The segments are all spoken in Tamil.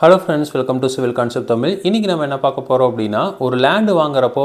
Hello friends welcome to civil concept Tamil இன்றைக்கி நம்ம என்ன பார்க்க போகிறோம் அப்படின்னா ஒரு லேண்டு வாங்குறப்போ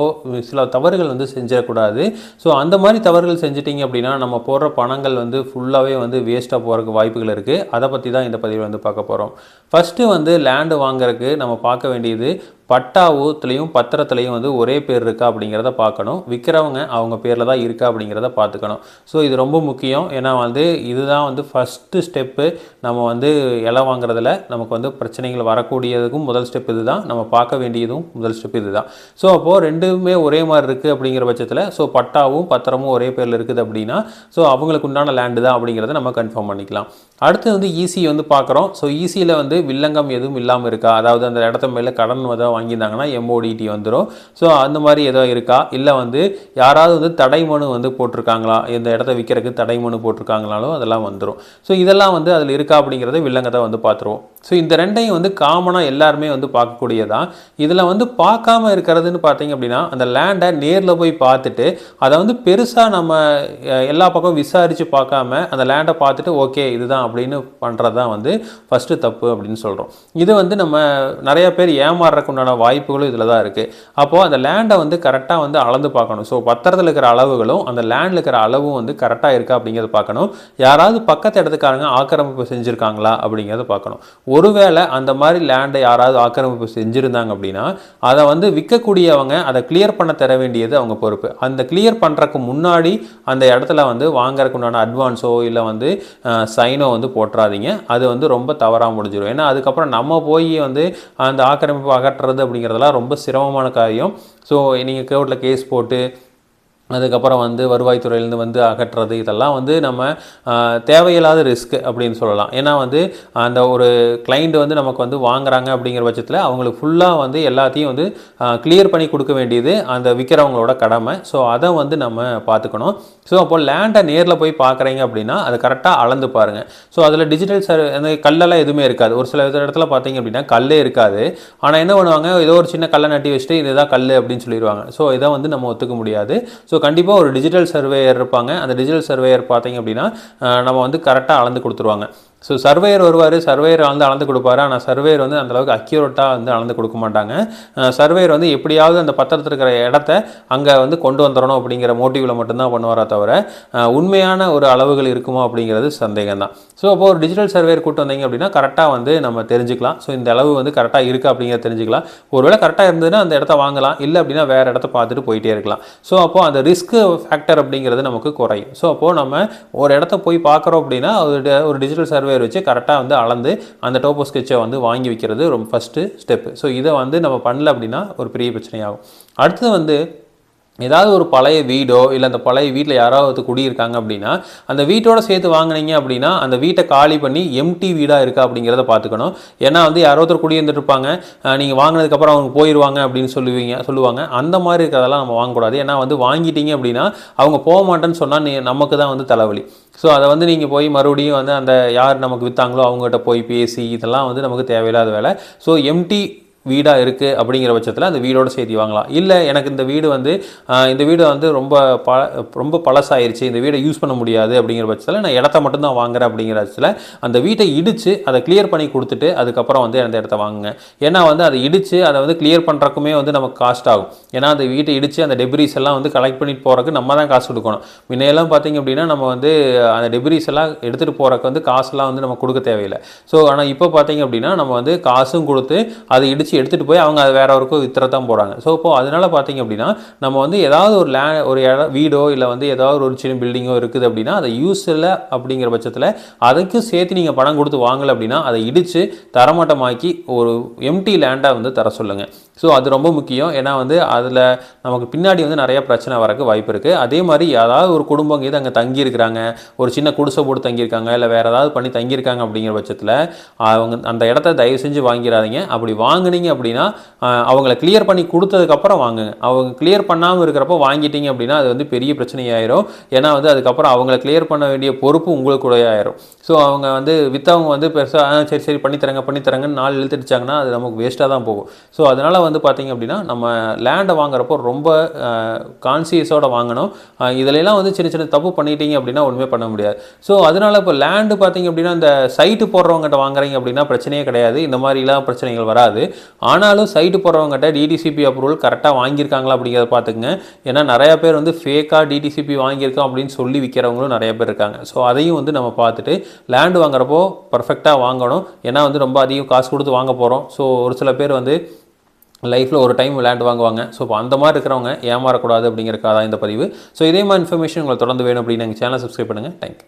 சில தவறுகள் வந்து செஞ்சிடக்கூடாது. ஸோ அந்த மாதிரி தவறுகள் செஞ்சிட்டிங்க அப்படின்னா நம்ம போடுற பணங்கள் வந்து ஃபுல்லாகவே வந்து வேஸ்ட்டாக போகிறதுக்கு வாய்ப்புகள் இருக்குது அதை பற்றி தான் இந்த பதிவில் வந்து பார்க்க போகிறோம் ஃபஸ்ட்டு வந்து லேண்டு வாங்குறதுக்கு நம்ம பார்க்க வேண்டியது பட்டாவுத்துலேயும் பத்திரத்துலேயும் வந்து ஒரே பேர் இருக்கா அப்படிங்கிறத பார்க்கணும். விற்கிறவங்க அவங்க பேரில் தான் இருக்கா அப்படிங்கிறத பார்த்துக்கணும். ஸோ இது ரொம்ப முக்கியம். ஏன்னா வந்து இதுதான் வந்து ஃபஸ்ட்டு ஸ்டெப்பு நம்ம வந்து இலை வாங்குறதுல நமக்கு வந்து பிரச்சனைகள் வரக்கூடியதுக்கும் முதல் ஸ்டெப் இது தான் நம்ம பார்க்க வேண்டியதும் முதல் ஸ்டெப் இது தான் ஸோ அப்போது ரெண்டுமே ஒரே மாதிரி இருக்குது அப்படிங்கிற பட்சத்தில் ஸோ பட்டாவும் பத்திரமும் ஒரே பேரில் இருக்குது அப்படின்னா ஸோ அவங்களுக்கு உண்டான லேண்டு தான் அப்படிங்கிறத நம்ம கன்ஃபார்ம் பண்ணிக்கலாம். அடுத்து வந்து ஈசி வந்து பார்க்குறோம். ஸோ ஈசியில் வந்து வில்லங்கம் எதுவும் இல்லாமல் இருக்கா? அதாவது அந்த இடத்த மேலே கடன் ஏதாவது வாங்கியிருந்தாங்கன்னா எம்ஓடிடி வந்துடும் ஸோ அந்த மாதிரி ஏதோ இருக்கா? இல்லை வந்து யாராவது வந்து தடை மனு வந்து போட்டிருக்காங்களா? இந்த இடத்த விற்கிறதுக்கு தடை மனு போட்டிருக்காங்களாலும் அதெல்லாம் வந்துடும் ஸோ இதெல்லாம் வந்து அதில் இருக்கா அப்படிங்கிறத வில்லங்கத்தை வந்து பார்த்துருவோம். ஸோ இந்த ரெண்டையும் வந்து காமனாக எல்லாருமே வந்து பார்க்கக்கூடியதான் இதில் வந்து பார்க்காம இருக்கிறதுன்னு பார்த்தீங்க அப்படின்னா அந்த லேண்டை நேரில் போய் பார்த்துட்டு அதை வந்து பெருசாக நம்ம எல்லா பக்கம் விசாரித்து பார்க்காம அந்த லேண்டை பார்த்துட்டு ஓகே இதுதான் அப்படின்னு பண்ணுறது தான் வந்து ஃபஸ்ட்டு தப்பு அப்படின்னு சொல்கிறோம் இது வந்து நம்ம நிறைய பேர் ஏமாறுறதுக்கு அதுக்கான வாய்ப்புகளும் இதில் தான் இருக்குது அப்போது அந்த லேண்டை வந்து கரெக்டாக வந்து அளந்து பார்க்கணும். ஸோ பத்திரத்தில் இருக்கிற அளவுகளும் அந்த லேண்டில் இருக்கிற அளவும் வந்து கரெக்டாக இருக்கா அப்படிங்கிறத பார்க்கணும். யாராவது பக்கத்து இடத்துக்காரங்க ஆக்கிரமிப்பு செஞ்சுருக்காங்களா அப்படிங்கிறத பார்க்கணும். ஒருவேளை அந்த மாதிரி லேண்டை யாராவது ஆக்கிரமிப்பு செஞ்சுருந்தாங்க அப்படின்னா அதை வந்து விற்கக்கூடியவங்க அதை கிளியர் பண்ண தர வேண்டியது அவங்க பொறுப்பு. அந்த கிளியர் பண்ணுறக்கு முன்னாடி அந்த இடத்துல வந்து வாங்குறதுக்கு உண்டான அட்வான்ஸோ இல்லை வந்து சைனோ வந்து போட்டுறாதீங்க. அது வந்து ரொம்ப தவறாக முடிஞ்சிடும் ஏன்னா அதுக்கப்புறம் நம்ம போய் வந்து அந்த ஆக்கிரமிப்பு அகற்றுறது அப்படிங்கிறதெல்லாம் ரொம்ப சிரமமான காரியம். ஸோ நீங்கள் கோர்ட்டில் கேஸ் போட்டு அதுக்கப்புறம் வந்து வருவாய்த்துறையிலேருந்து வந்து அகற்றுறது இதெல்லாம் வந்து நம்ம தேவையில்லாத ரிஸ்க் அப்படின்னு சொல்லலாம். ஏன்னா வந்து அந்த ஒரு கிளைண்ட் வந்து நமக்கு வந்து வாங்குறாங்க அப்படிங்கிற பட்சத்தில் அவங்களுக்கு ஃபுல்லாக வந்து எல்லாத்தையும் வந்து கிளியர் பண்ணி கொடுக்க வேண்டியது அந்த விற்கிறவங்களோட கடமை. ஸோ அதை வந்து நம்ம பார்த்துக்கணும். ஸோ அப்போ லேண்டை நேரில் போய் பார்க்குறீங்க அப்படின்னா அதை கரெக்டாக அளந்து பாருங்கள் ஸோ அதில் டிஜிட்டல் சர் அந்த கல்லெல்லாம் எதுவுமே இருக்காது. ஒரு சில இடத்துல பார்த்தீங்க அப்படின்னா கல்லே இருக்காது. ஆனால் என்ன பண்ணுவாங்க? ஏதோ ஒரு சின்ன கல்லை நட்டி வச்சுட்டு இதுதான் கல் அப்படின்னு சொல்லிடுவாங்க. ஸோ இதை வந்து நம்ம ஒத்துக்க முடியாது. ஸோ கண்டிப்பாக ஒரு டிஜிட்டல் சர்வேயர் இருப்பாங்க. அந்த டிஜிட்டல் சர்வேயர் பார்த்தீங்க அப்படின்னா நம்ம வந்து கரெக்டாக அளந்து கொடுத்துருவாங்க. ஸோ சர்வேயர் வருவார் சர்வேயர் வந்து அளந்து கொடுப்பாரு. ஆனால் சர்வேயர் வந்து அந்த அளவுக்கு அக்யூரேட்டாக வந்து அளந்து கொடுக்க மாட்டாங்க. சர்வேயர் வந்து எப்படியாவது அந்த பத்திரத்தில் இருக்கிற இடத்த அங்கே வந்து கொண்டு வந்துடணும் அப்படிங்கிற மோட்டிவில் மட்டும்தான் பண்ணுவாரா தவிர உண்மையான ஒரு அளவுகள் இருக்குமா அப்படிங்கிறது சந்தேகம் தான் ஸோ அப்போ ஒரு டிஜிட்டல் சர்வேயர் கூட்டு வந்தீங்க அப்படின்னா கரெக்டாக வந்து நம்ம தெரிஞ்சுக்கலாம். ஸோ இந்த அளவு வந்து கரெக்டாக இருக்குது அப்படிங்கிறத தெரிஞ்சுக்கலாம். ஒருவேளை கரெக்டாக இருந்ததுன்னா அந்த இடத்த வாங்கலாம். இல்லை அப்படின்னா வேறு இடத்த பார்த்துட்டு போயிட்டே இருக்கலாம். ஸோ அப்போது அந்த ரிஸ்க் ஃபேக்டர் அப்படிங்கிறது நமக்கு குறையும். ஸோ அப்போது நம்ம ஒரு இடத்த போய் பார்க்குறோம் அப்படின்னா ஒரு டிஜிட்டல் ஒரு டிஜிட்டல் வச்சு கரெக்டாக வந்து அளந்து அந்த டோப்போ ஸ்கெட்சை வந்து வாங்கி வைக்கிறது ரொம்ப ஃபஸ்ட்டு ஸ்டெப்பு ஸோ இதை வந்து நம்ம பண்ணல அப்படின்னா ஒரு பெரிய பிரச்சனையாகும். அடுத்தது வந்து ஏதாவது ஒரு பழைய வீடோ இல்லை அந்த பழைய வீட்டில் யாராவது குடியிருக்காங்க அப்படின்னா அந்த வீட்டோட சேர்த்து வாங்குனீங்க அப்படின்னா அந்த வீட்டை காலி பண்ணி எம்டி வீடாக இருக்கா அப்படிங்கிறத பார்த்துக்கணும். ஏன்னா வந்து யாரோ ஒருத்தர் குடியிருந்துட்டு இருப்பாங்க. நீங்கள் வாங்கினதுக்கப்புறம் அவங்க போயிடுவாங்க அப்படின்னு சொல்லுவீங்க சொல்லுவாங்க. அந்த மாதிரி இருக்கிறதெல்லாம் நம்ம வாங்கக்கூடாது. ஏன்னா வந்து வாங்கிட்டீங்க அப்படின்னா அவங்க போக மாட்டேன்னு சொன்னால் நீ நமக்கு தான் வந்து தலைவலி. ஸோ அதை வந்து நீங்கள் போய் மறுபடியும் வந்து அந்த யார் நமக்கு விற்றாங்களோ அவங்ககிட்ட போய் பேசி இதெல்லாம் வந்து நமக்கு தேவையில்லாத வேலை. ஸோ எம்டி வீடாக இருக்குது அப்படிங்கிற பட்சத்தில் அந்த வீடோட சேர்த்து வாங்கலாம். இல்லை எனக்கு இந்த வீடு வந்து இந்த வீடு வந்து ரொம்ப ப ரொம்ப பழசாயிருச்சு இந்த வீடை யூஸ் பண்ண முடியாது அப்படிங்கிற பட்சத்தில் நான் இடத்த மட்டும்தான் வாங்குறேன் அப்படிங்கிற பட்சத்தில் அந்த வீட்டை இடித்து அதை கிளியர் பண்ணி கொடுத்துட்டு அதுக்கப்புறம் வந்து அந்த இடத்த வாங்குங்க. ஏன்னா வந்து அதை இடித்து அதை வந்து கிளியர் பண்ணுறக்குமே வந்து நமக்கு காஸ்ட் ஆகும். ஏன்னா அந்த வீட்டை இடித்து அந்த டெப்ரிஸ் எல்லாம் வந்து கலெக்ட் பண்ணிட்டு போகிறக்கு நம்ம தான் காசு கொடுக்கணும். முன்னையெல்லாம் பார்த்திங்க அப்படின்னா நம்ம வந்து அந்த டெப்ரிஸ் எல்லாம் எடுத்துகிட்டு போகிறக்கு வந்து காசுலாம் வந்து நம்ம கொடுக்க தேவையில்லை. ஸோ ஆனால் இப்போ பார்த்திங்க அப்படின்னா நம்ம வந்து காசும் கொடுத்து அதை பிரித்து எடுத்துகிட்டு போய் அவங்க அதை வேற ஒருக்கும் வித்துறதான் போகிறாங்க ஸோ இப்போ அதனால் பார்த்தீங்க அப்படின்னா நம்ம வந்து ஏதாவது ஒரு லே ஒரு இடம் வீடோ இல்லை வந்து ஏதாவது ஒரு சின்ன பில்டிங்கோ இருக்குது அப்படின்னா அதை யூஸ் இல்லை அப்படிங்கிற பட்சத்தில் அதுக்கும் சேர்த்து நீங்கள் பணம் கொடுத்து வாங்கலை அப்படின்னா அதை இடித்து தரமட்டமாக்கி ஒரு எம்டி லேண்டாக வந்து தர சொல்லுங்கள் ஸோ அது ரொம்ப முக்கியம். ஏன்னா வந்து அதில் நமக்கு பின்னாடி வந்து நிறைய பிரச்சனை வரக்கு வாய்ப்பு இருக்குது அதே மாதிரி ஏதாவது ஒரு குடும்பம் இது அங்கே தங்கியிருக்கிறாங்க ஒரு சின்ன குடிசை போட்டு தங்கியிருக்காங்க இல்லை வேறு ஏதாவது பண்ணி தங்கியிருக்காங்க அப்படிங்கிற பட்சத்தில் அவங்க அந்த இடத்த தயவு செஞ்சு வாங்கிடாதீங்க. அப்படி வாங்குனீங்க அப்படின்னா அவங்கள கிளியர் பண்ணி கொடுத்ததுக்கப்புறம் வாங்குங்க. அவங்க கிளியர் பண்ணாமல் இருக்கிறப்போ வாங்கிட்டீங்க அப்படின்னா அது வந்து பெரிய பிரச்சனையாயிரும். ஏன்னா வந்து அதுக்கப்புறம் அவங்கள கிளியர் பண்ண வேண்டிய பொறுப்பு உங்களுக்கு ஆயிரும். ஸோ அவங்க வந்து வித்தவங்க வந்து பெருசாக சரி சரி பண்ணித்தரங்க பண்ணித்தரங்கன்னு நாள் இழுத்துடுச்சாங்கன்னா அது நமக்கு வேஸ்ட்டாக தான் போகும். ஸோ அதனால் வந்து பார்த்தீங்க அப்படின்னா நம்ம லேண்டை வாங்குறப்போ ரொம்ப கான்சியஸோட வாங்கணும். இதிலெல்லாம் வந்து சின்ன சின்ன தப்பு பண்ணிட்டீங்க அப்படின்னா ஒன்றுமே பண்ண முடியாது. ஸோ அதனால இப்போ லேண்டு பார்த்தீங்க அப்படின்னா இந்த சைட்டு போடுறவங்ககிட்ட வாங்குறீங்க அப்படின்னா பிரச்சனையே கிடையாது. இந்த மாதிரிலாம் பிரச்சனைகள் வராது. ஆனாலும் சைட்டு போடுறவங்ககிட்ட டிடிசிபி அப்ரூவல் கரெக்டாக வாங்கியிருக்காங்களா அப்படிங்கிறத பார்த்துக்குங்க. ஏன்னா நிறையா பேர் வந்து ஃபேக்காக டிடிசிபி வாங்கியிருக்கோம் அப்படின்னு சொல்லி விற்கிறவங்களும் நிறைய பேர் இருக்காங்க. ஸோ அதையும் வந்து நம்ம பார்த்துட்டு லேண்டு வாங்குறப்போ பர்ஃபெக்டாக வாங்கணும். ஏன்னா வந்து ரொம்ப அதிகம் காசு கொடுத்து வாங்க போகிறோம் ஸோ ஒரு சில பேர் வந்து லைஃப்பில் ஒரு டைம் லேண்ட் வாங்குவாங்க. ஸோ இப்போ அந்த மாதிரி இருக்கிறவங்க ஏமாறக்கூடாது அப்படிங்கிறக்காக தான் இந்த பதிவு. ஸோ இதே மாதிரி இன்ஃபர்மேஷன் உங்களுக்கு தொடர்ந்து வேணும் அப்படின்னு எங்கள் சேனல் சப்ஸ்கிரைப் பண்ணுங்கள் தேங்க்யூ